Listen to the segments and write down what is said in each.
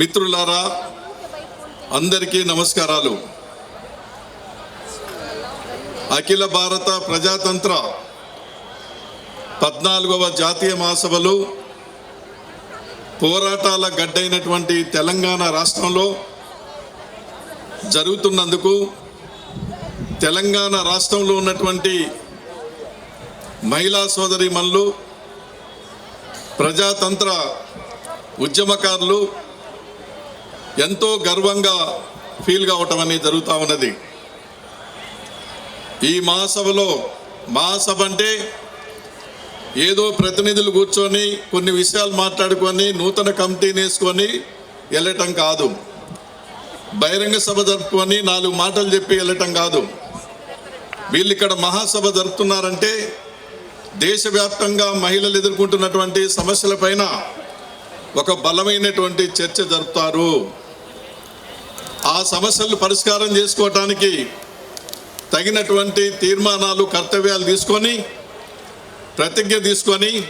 మిత్రులారా అందరికీ నమస్కారాలు. అఖిల భారత ప్రజాతంత్ర పద్నాలుగవ జాతీయ మహాసభలు పోరాటాల గడ్డైనటువంటి తెలంగాణ రాష్ట్రంలో జరుగుతున్నందుకు తెలంగాణ రాష్ట్రంలో ఉన్నటువంటి మహిళా సోదరి మనులు ప్రజాతంత్ర ఉద్యమకారులు ఎంతో గర్వంగా ఫీల్ కావటం అనేది జరుగుతూ ఉన్నది. ఈ మహాసభలో మహాసభ అంటే ఏదో ప్రతినిధులు కూర్చొని కొన్ని విషయాలు మాట్లాడుకొని నూతన కమిటీని వేసుకొని వెళ్ళటం కాదు. బహిరంగ సభ జరుపుకొని నాలుగు మాటలు చెప్పి వెళ్ళటం కాదు. వీళ్ళు ఇక్కడ మహాసభ జరుపుతున్నారంటే దేశవ్యాప్తంగా మహిళలు ఎదుర్కొంటున్నటువంటి సమస్యలపైన ఒక బలమైనటువంటి చర్చ జరుపుతారు. ఆ సమస్యలు పరిష్కారం చేసుకోవటానికి తగినటువంటి తీర్మానాలు కర్తవ్యాలు తీసుకొని ప్రతిజ్ఞ తీసుకొని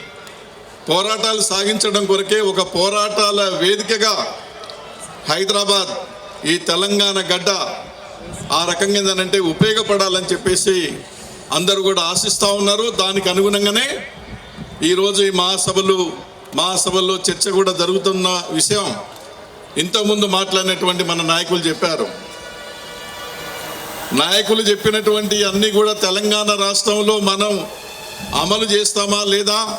పోరాటాలు సాగించడం కొరకే ఒక పోరాటాల వేదికగా హైదరాబాద్ ఈ తెలంగాణ గడ్డ ఆ రకంగా ఏంటంటే ఉపయోగపడాలని చెప్పేసి అందరూ కూడా ఆశిస్తూ ఉన్నారు. దానికి అనుగుణంగానే ఈరోజు ఈ మహాసభలు మహాసభల్లో చర్చ కూడా జరుగుతున్న విషయం ఇంతకుముందు మాట్లాడినటువంటి మన నాయకులు చెప్పారు. నాయకులు చెప్పినటువంటి అన్నీ కూడా తెలంగాణ రాష్ట్రంలో మనం అమలు చేస్తామా లేదా?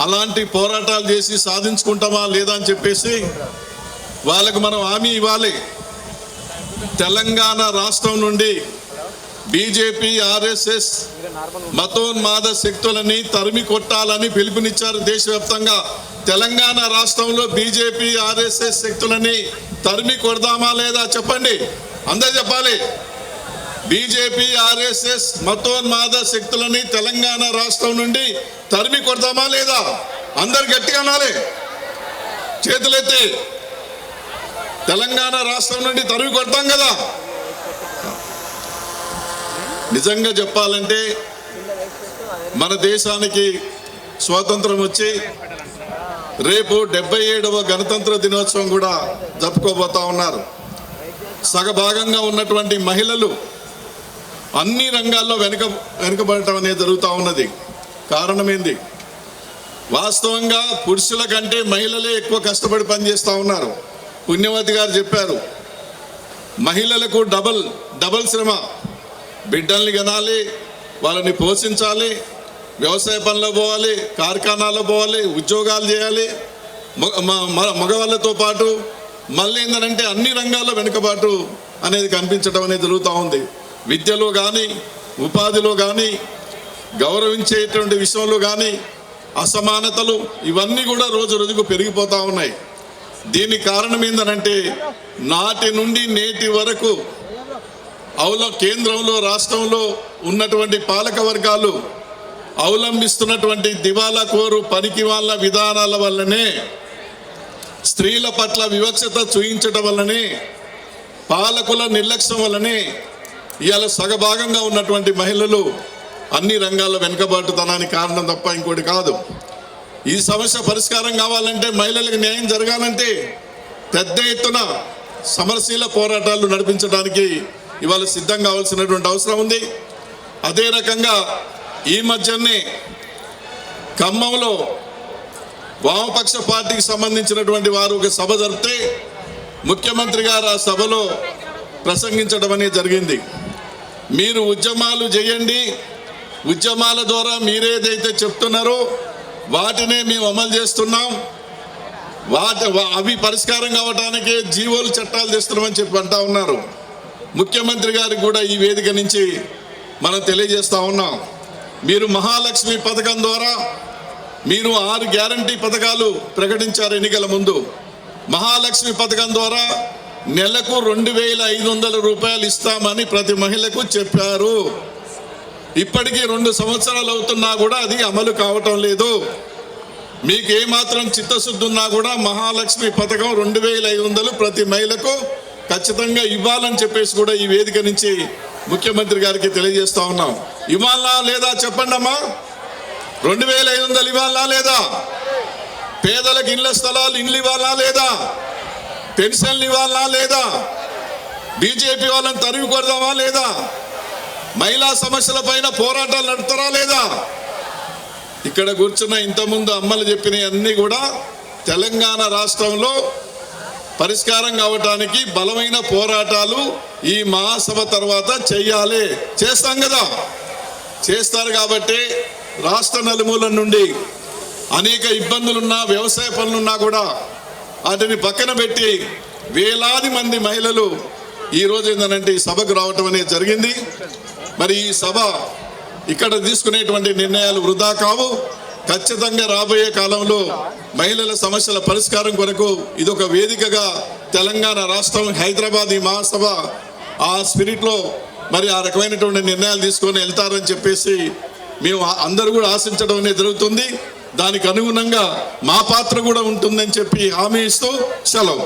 అలాంటి పోరాటాలు చేసి సాధించుకుంటామా లేదా అని చెప్పేసి వాళ్ళకు మనం హామీ ఇవ్వాలి. తెలంగాణ రాష్ట్రం నుండి బీజేపీ ఆర్ఎస్ఎస్ మతోన్మాద శక్తులని తరిమి కొట్టాలని పిలుపునిచ్చారు దేశవ్యాప్తంగా. తెలంగాణ రాష్ట్రంలో బీజేపీ ఆర్ఎస్ఎస్ శక్తులని తరిమి కొడదామా లేదా చెప్పండి? అందరు చెప్పాలి. బీజేపీ ఆర్ఎస్ఎస్ మతోన్మాద శక్తులని తెలంగాణ రాష్ట్రం నుండి తరిమి కొడదామా లేదా? అందరు గట్టిగా అనాలి. చేతులెత్తి. తెలంగాణ రాష్ట్రం నుండి తరిమి కొడతాం కదా. నిజంగా చెప్పాలంటే మన దేశానికి స్వాతంత్రం వచ్చి రేపు డెబ్బై ఏడవ గణతంత్ర దినోత్సవం కూడా జరుపుకోబోతా ఉన్నారు. సగభాగంగా ఉన్నటువంటి మహిళలు అన్ని రంగాల్లో వెనుక వెనుకబడటం అనేది జరుగుతూ ఉన్నది. కారణం ఏంది వాస్తవంగా పురుషుల కంటే మహిళలే ఎక్కువ కష్టపడి పనిచేస్తూ ఉన్నారు. పుణ్యవతి గారు చెప్పారు మహిళలకు డబల్ డబల్ శ్రమ. బిడ్డల్ని కనాలి వాళ్ళని పోషించాలి వ్యవసాయ పనిలో పోవాలి కార్ఖానాలో పోవాలి ఉద్యోగాలు చేయాలి. మగ- మ- మ- మగవాళ్ళతో పాటు మళ్ళీ ఏంటంటే అన్ని రంగాల్లో వెనుకబాటు అనేది కనిపించడం అనేది జరుగుతూ ఉంది. విద్యలో కానీ ఉపాధిలో కానీ గౌరవించేటువంటి విషయంలో కానీ అసమానతలు ఇవన్నీ కూడా రోజు రోజుకు పెరిగిపోతూ ఉన్నాయి. దీనికి కారణం ఏంటంటే నాటి నుండి నేటి వరకు అవుల కేంద్రంలో రాష్ట్రంలో ఉన్నటువంటి పాలక వర్గాలు అవలంబిస్తున్నటువంటి దివాలా కోరు పనికి వాళ్ళ విధానాల వల్లనే స్త్రీల పట్ల వివక్షత చూయించడం వల్లనే పాలకుల నిర్లక్ష్యం వల్లనే ఇవాళ సగభాగంగా ఉన్నటువంటి మహిళలు అన్ని రంగాల్లో వెనుకబాటుతనానికి కారణం తప్ప ఇంకోటి కాదు. ఈ సమస్య పరిష్కారం కావాలంటే మహిళలకు న్యాయం జరగాలంటే పెద్ద ఎత్తున సమరశీల పోరాటాలు నడిపించడానికి ఇవాళ సిద్ధం కావాల్సినటువంటి అవసరం ఉంది. అదే రకంగా ఈ మధ్యనే ఖమ్మంలో వామపక్ష పార్టీకి సంబంధించినటువంటి వారు ఒక సభ జరిపితే ముఖ్యమంత్రి గారు ఆ సభలో ప్రసంగించడం అనేది జరిగింది. మీరు ఉద్యమాలు చేయండి. ఉద్యమాల ద్వారా మీరేదైతే చెప్తున్నారో వాటినే మేము అమలు చేస్తున్నాం. వాటి అవి పరిష్కారం కావడానికే జీవోలు చట్టాలు తెస్తున్నామని చెప్పి అంటా ఉన్నారు. ముఖ్యమంత్రి గారికి కూడా ఈ వేదిక నుంచి మనం తెలియజేస్తా ఉన్నాం. మీరు మహాలక్ష్మి పథకం ద్వారా మీరు ఆరు గ్యారంటీ పథకాలు ప్రకటించారు ఎన్నికల ముందు. మహాలక్ష్మి పథకం ద్వారా నెలకు రెండు వేల ఐదు వందల రూపాయలు ఇస్తామని ప్రతి మహిళకు చెప్పారు. ఇప్పటికీ రెండు సంవత్సరాలు అవుతున్నా కూడా అది అమలు కావటం లేదు. మీకు ఏమాత్రం చిత్తశుద్ధి ఉన్నా కూడా మహాలక్ష్మి పథకం రెండు వేల ఐదు వందలు ప్రతి మహిళకు ఖచ్చితంగా ఇవ్వాలని చెప్పేసి కూడా ఈ వేదిక నుంచి ముఖ్యమంత్రి గారికి తెలియజేస్తా ఉన్నాం. ఇవ్వాలా లేదా చెప్పండి అమ్మా? రెండు వేల ఐదు వందలు ఇవ్వాలా లేదా? పేదలకు ఇళ్ళ స్థలాలు ఇండ్లు ఇవ్వాలా లేదా? పెన్షన్లు ఇవ్వాలా లేదా? బీజేపీ వాళ్ళని తరిమి కొడదామా లేదా? మహిళా సమస్యల పైన పోరాటాలు నడుపుతారా లేదా? ఇక్కడ కూర్చున్న ఇంతకుముందు అమ్మలు చెప్పినవి అన్నీ కూడా తెలంగాణ రాష్ట్రంలో పరిష్కారం కావటానికి బలమైన పోరాటాలు ఈ మహాసభ తర్వాత చేయాలి. చేస్తాం కదా. చేస్తారు కాబట్టి రాష్ట్ర నలుమూల నుండి అనేక ఇబ్బందులున్నా వ్యవసాయ పనులున్నా కూడా వాటిని పక్కన పెట్టి వేలాది మంది మహిళలు ఈ ఏంటంటే ఈ సభకు రావటం అనేది జరిగింది. మరి ఈ సభ ఇక్కడ తీసుకునేటువంటి నిర్ణయాలు వృధా కావు. ఖచ్చితంగా రాబోయే కాలంలో మహిళల సమస్యల పరిష్కారం కొరకు ఇది ఒక వేదికగా తెలంగాణ రాష్ట్రం హైదరాబాద్ ఈ మహాసభ ఆ స్పిరిట్లో మరి ఆ రకమైనటువంటి నిర్ణయాలు తీసుకొని వెళ్తారని చెప్పేసి మేము అందరూ కూడా ఆశించడం అనేది జరుగుతుంది. దానికి అనుగుణంగా మా పాత్ర కూడా ఉంటుందని చెప్పి హామీ ఇస్తూ సెలవు.